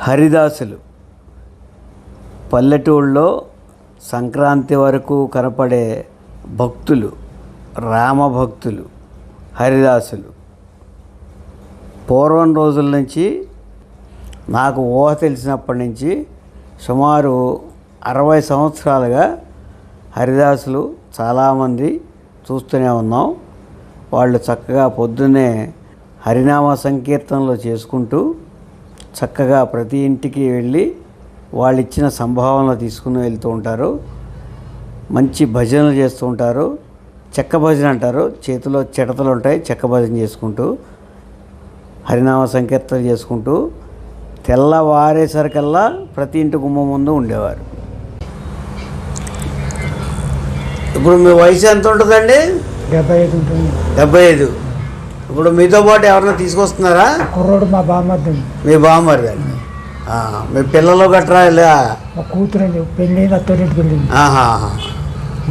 హరిదాసులు పల్లెటూళ్ళలో సంక్రాంతి వరకు కనపడే భక్తులు రామభక్తులు హరిదాసులు. పూర్వం రోజుల నుంచి నాకు ఊహ తెలిసినప్పటి నుంచి సుమారు అరవై సంవత్సరాలుగా హరిదాసులు చాలామంది చూస్తూనే ఉన్నాం. వాళ్ళు చక్కగా పొద్దున్నే హరినామ సంకీర్తనలు చేసుకుంటూ చక్కగా ప్రతి ఇంటికి వెళ్ళి వాళ్ళు ఇచ్చిన సంభావనలు తీసుకుని వెళ్తూ ఉంటారు. మంచి భజనలు చేస్తూ ఉంటారు. చెక్క భజన అంటారు. చేతిలో చిడతలు ఉంటాయి. చెక్క భజన చేసుకుంటూ హరినామ సంకీర్తన చేసుకుంటూ తెల్లవారేసరికల్లా ప్రతి ఇంటి గుమ్మం ముందు ఉండేవారు. ఇప్పుడు మీ వయసు ఎంత ఉంటుందండి? డెబ్బై ఐదు ఉంటుంది. డెబ్బై ఐదు. ఇప్పుడు మీతో పాటు ఎవరైనా తీసుకొస్తున్నారా? కుర్రోడు మా బామ్మద్దండి మీ బామ్మది అండి. మీ పిల్లలు గట్రా ఇలా? మా కూతురండి పెళ్ళి అత్తోరింటికి వెళ్ళింది. ఆహా.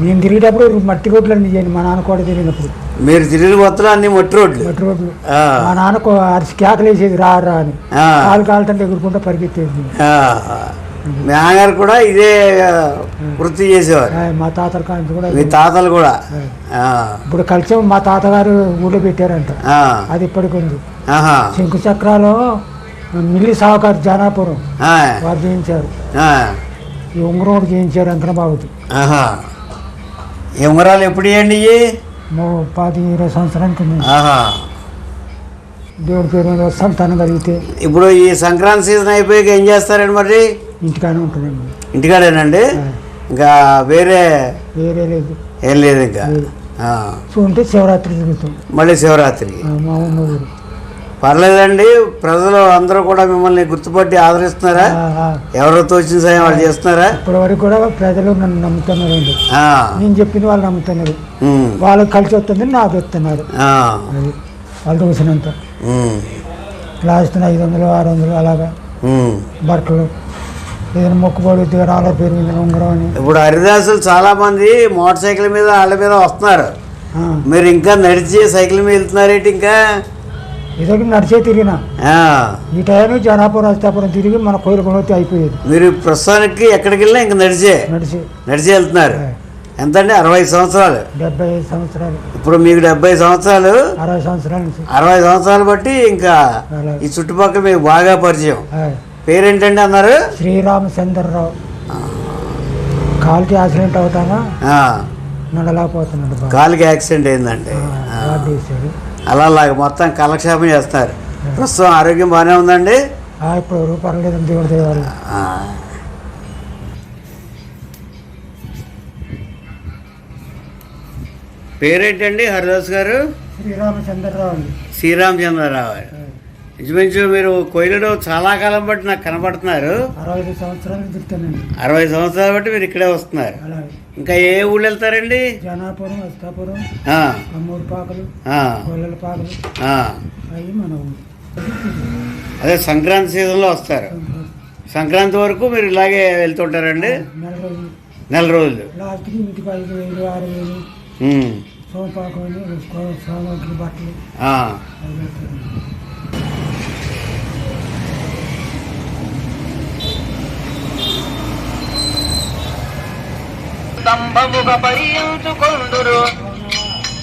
నేను తిరిగేటప్పుడు మట్టి రోడ్లు చేయండి మా నాన్న కూడా తిరిగినప్పుడు. మీరు తిరిగి మొత్తం అన్ని మట్టి రోడ్లు? మట్టి రోడ్లు. మా నాన్నకు అరిసి కేకలు వేసేది రా రా అని. కాలు కాలుతుంటే ఎగురుకుంటా పరిగెత్తేది. మీ నాన్నగారు కూడా ఇదే వృత్తి చేసేవారు. మా తాతల కూడా మీ తాతలు కూడా. ఇప్పుడు కలిసి మా తాతగారు ఊళ్ళో పెట్టారంట. అది ఇప్పటికి ఉంది. ఆహా, శంకు చక్రాలు మిల్లి సాహకారు జానాపురం వారు చేయించారు ఈ ఉంగరం ఒకటి చేయించారు ఆహా. ఈ ఉంగరాలు ఎప్పుడు మో పది ఇరవై సంవత్సరానికి దేవుడి పేరు సంతానం కలిగితే. ఇప్పుడు ఈ సంక్రాంతి సీజన్ అయిపోయాక ఏం చేస్తారండి మరి? ఇంటికానే ఉంటుందండి ఇంటికాడేనండి? ఇంకా వేరే వేరే లేదు. ఏం లేదు ఇంకా? చూంటే శివరాత్రి తిరుగుతాం మళ్ళీ శివరాత్రికి ఆ, మా ఊరు పర్లేదండి ప్రజలు అందరూ కూడా మిమ్మల్ని గుర్తుపట్టి ఆదరిస్తున్నారా. ఎవరో తోచిన సాయం వాళ్ళు చేస్తున్నారా? ఇప్పటి వరకు కూడా ప్రజలు నన్ను నమ్ముతున్నారండి. ఆ, నేను చెప్పింది వాళ్ళు నమ్ముతున్నారు. వాళ్ళకి కలిసి వస్తుంది నాకు వస్తున్నారు వాళ్ళు చూసినంత లాస్ట్ ఐదు వందలు ఆరు వందలు అలాగా. బట్టలు ఏదైనా మొక్కుబడి దిగరాల పేరు మీద ఉంగరం అని. ఇప్పుడు హరిదాసులు చాలా మంది మోటార్ సైకిల్ మీద వాళ్ళ మీద వస్తున్నారు. మీరు ఇంకా నడిచి సైకిల్ మీద వెళ్తున్నారేంటి ఇంకా? ఏదో ఒకటి నడిచే తిరిగిన. ఈ టైం జనాపురం అస్తాపురం తిరిగి మన కోయిల కొనొత్తి అయిపోయేది. మీరు ప్రస్తుతానికి ఎక్కడికి వెళ్ళినా ఇంకా నడిచే. నడిచి. నడిచి వెళ్తున్నారు. ఎంతండి? అరవై సంవత్సరాలు. డెబ్బై ఐదు సంవత్సరాలు. ఇప్పుడు మీకు డెబ్బై సంవత్సరాలు. అరవై సంవత్సరాల. అరవై సంవత్సరాలు బట్టి ఇంకా. ఈ చుట్టుపక్కల మీకు బాగా పరిచయం. పేరేంటండి అన్నారు? శ్రీరామచంద్రరావు. కాలుకి యాక్సిడెంట్ అవుతానా? నడలేకపోతున్నాడు కాలుకి యాక్సిడెంట్ అయిందండి. అలా అలాగ మొత్తం కాలక్షేపం చేస్తున్నారు. ప్రస్తుతం ఆరోగ్యం బాగానే ఉందండి? ఇప్పుడు పర్లేదు దేవుడి దేవాలి. పేరేంటండి హరిదాస్ గారు? శ్రీరామచంద్రరావు అండి. శ్రీరామచంద్రరావు ఇంచుమించు మీరు కొయిలడు చాలా కాలం బట్టి నాకు కనపడుతున్నారు. అరవై సంవత్సరాలు అరవై సంవత్సరాలు బట్టి మీరు ఇక్కడే వస్తున్నారు. ఇంకా ఏ ఊళ్ళు వెళ్తారండి? జనాపురం అస్తాపురం కమ్మూరు పాకలు గొల్లల పాకలు. అవి మన అదే సంక్రాంతి సీజన్లో వస్తారు. సంక్రాంతి. వరకు మీరు ఇలాగే వెళ్తుంటారండి? నెల రోజులు. నెల రోజులు. లాస్ట్కి ఇంటికి ఐదు వేలు ఆరు వేలు. ఉమ్, సోమపాకం బట్టలు. స్తంభముగా పరించుకొందురు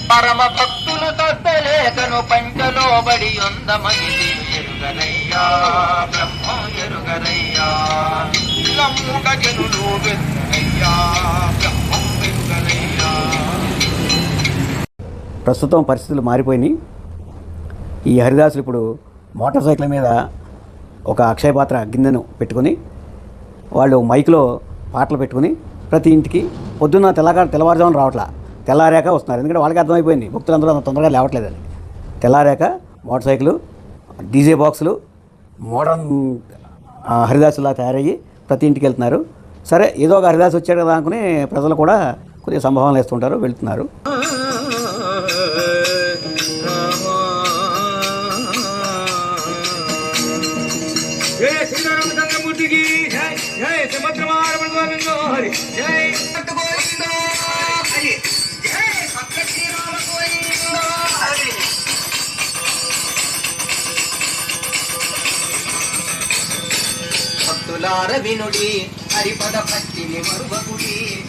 పరమ భక్తులు తత్తలేఖను పంచలోబడి ఉందమని ఎరుగరయ్యా బ్రహ్మ ఎరుగరయ్యా నమ్ముక జనులు వెరుగరయ్యా బ్రహ్మం వెరుగరయ్యా ప్రస్తుతం పరిస్థితులు మారిపోయినాయి. ఈ హరిదాసులు ఇప్పుడు మోటార్ సైకిల్ మీద ఒక అక్షయ పాత్ర గిన్నెను పెట్టుకుని వాళ్ళు మైక్లో పాటలు పెట్టుకుని ప్రతి ఇంటికి పొద్దున్న తెల్లగా తెల్లవారుజామున రావట్లా. తెల్లారాక వస్తున్నారు. ఎందుకంటే వాళ్ళకి అర్థమైపోయింది. భక్తులందరూ అంత తొందరగా లేవట్లేదని. తెల్లారాక మోటార్ సైకిల్ డీజే బాక్సులు మోడర్న్ హరిదాసులా తయారయ్యి ప్రతి ఇంటికి వెళ్తున్నారు. సరే ఏదో ఒక హరిదాసు వచ్చాడు కదా అనుకుని ప్రజలు కూడా కొద్దిగా సంభావనలు వేస్తుంటారు వెళ్తున్నారు. భక్తులార వినుడి. హరిపద భక్తిని మరువకుడి.